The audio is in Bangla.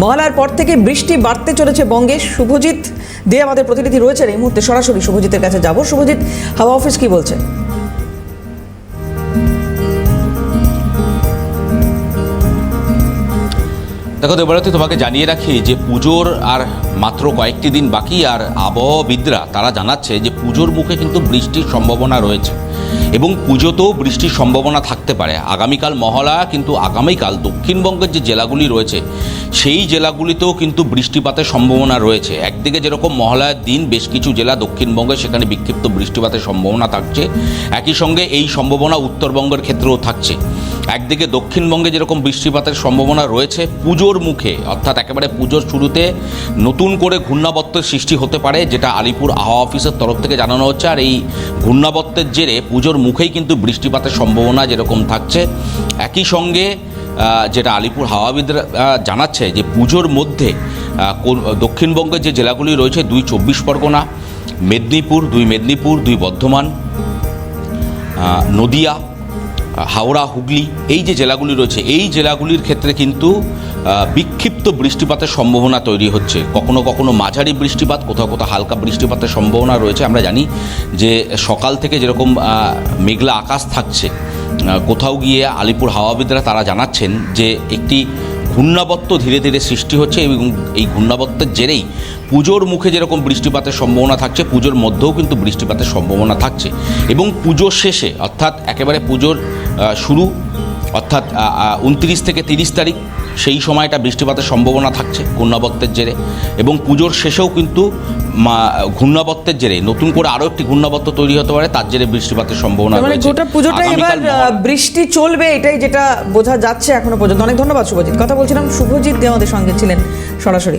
মহালয়ার পর থেকে বৃষ্টি বাড়তে চলেছে বঙ্গে। শুভজিৎ দে আমাদের প্রতিনিধি রয়েছেন। এই মুহূর্তে সরাসরি শুভজিতের কাছে যাব। শুভজিৎ, হাওয়া অফিস কি বলছে দেখো দেবরাত্রি তোমাকে জানিয়ে রাখি যে পুজোর আর মাত্র কয়েকটি দিন বাকি আর আবহাওয়াবিদরা তারা জানাচ্ছে যে পুজোর মুখে কিন্তু বৃষ্টির সম্ভাবনা রয়েছে এবং পুজোতেও বৃষ্টির সম্ভাবনা থাকতে পারে। আগামীকাল মহলা কিন্তু আগামীকাল দক্ষিণবঙ্গের যে জেলাগুলি রয়েছে, সেই জেলাগুলিতেও কিন্তু বৃষ্টিপাতের সম্ভাবনা রয়েছে। একদিকে যেরকম মহালয়ার দিন, বেশ কিছু জেলা দক্ষিণবঙ্গে সেখানে বিক্ষিপ্ত বৃষ্টিপাতের সম্ভাবনা থাকছে। একই সঙ্গে এই সম্ভাবনা উত্তরবঙ্গের ক্ষেত্রেও থাকছে। একদিকে দক্ষিণবঙ্গে যেরকম বৃষ্টিপাতের সম্ভাবনা রয়েছে, পুজোর মুখে, অর্থাৎ একেবারে পুজোর শুরুতে নতুন করে ঘূর্ণাবর্তের সৃষ্টি হতে পারে যেটা আলিপুর আবহাওয়া অফিসের তরফ থেকে জানানো হচ্ছে। আর এই ঘূর্ণাবর্তের জেরে পুজোর মুখেই কিন্তু বৃষ্টিপাতের সম্ভাবনা যেরকম থাকছে একই সঙ্গে যেটা আলিপুর হাওয়াবিদরা জানাচ্ছে যে পুজোর মধ্যে দক্ষিণবঙ্গের যে জেলাগুলি রয়েছে দুই চব্বিশ পরগনা মেদিনীপুর দুই মেদিনীপুর দুই বর্ধমান আহ, নদিয়া হাওড়া হুগলি এই যে জেলাগুলি রয়েছে এই জেলাগুলির ক্ষেত্রে কিন্তু আহ, বিক্ষিপ্ত বৃষ্টিপাতের সম্ভাবনা তৈরি হচ্ছে। কখনো কখনো মাঝারি বৃষ্টিপাত, কোথাও কোথাও হালকা বৃষ্টিপাতের সম্ভাবনা রয়েছে। আমরা জানি যে সকাল থেকে যেরকম মেঘলা আকাশ থাকছে কোথাও গিয়ে আলিপুর হাওয়াবিদরা তারা জানাচ্ছেন যে একটি ঘূর্ণাবত্ত ধীরে ধীরে সৃষ্টি হচ্ছে এবং এই ঘূর্ণাবর্তের জেরেই পুজোর মুখে যেরকম বৃষ্টিপাতের সম্ভাবনা থাকছে, পুজোর মধ্যেও কিন্তু বৃষ্টিপাতের সম্ভাবনা থাকছে। এবং পুজোর শেষে, অর্থাৎ একেবারে পুজোর শুরু অর্থাৎ উনত্রিশ থেকে তিরিশ তারিখ সেই সময়টা বৃষ্টিপাতের সম্ভাবনা থাকছে ঘূর্ণাবর্তের জেরে। এবং পুজোর শেষেও কিন্তু ঘূর্ণাবর্তের জেরে নতুন করে আরও একটি ঘূর্ণাবর্ত তৈরি হতে পারে তার জেরে বৃষ্টিপাতের সম্ভাবনা মানে গোটা পুজোটাই এবার বৃষ্টি চলবে এটাই যেটা বোঝা যাচ্ছে এখনও পর্যন্ত। অনেক ধন্যবাদ শুভজিৎ। কথা বলছিলাম শুভজিৎ দে আমাদের সঙ্গে ছিলেন সরাসরি।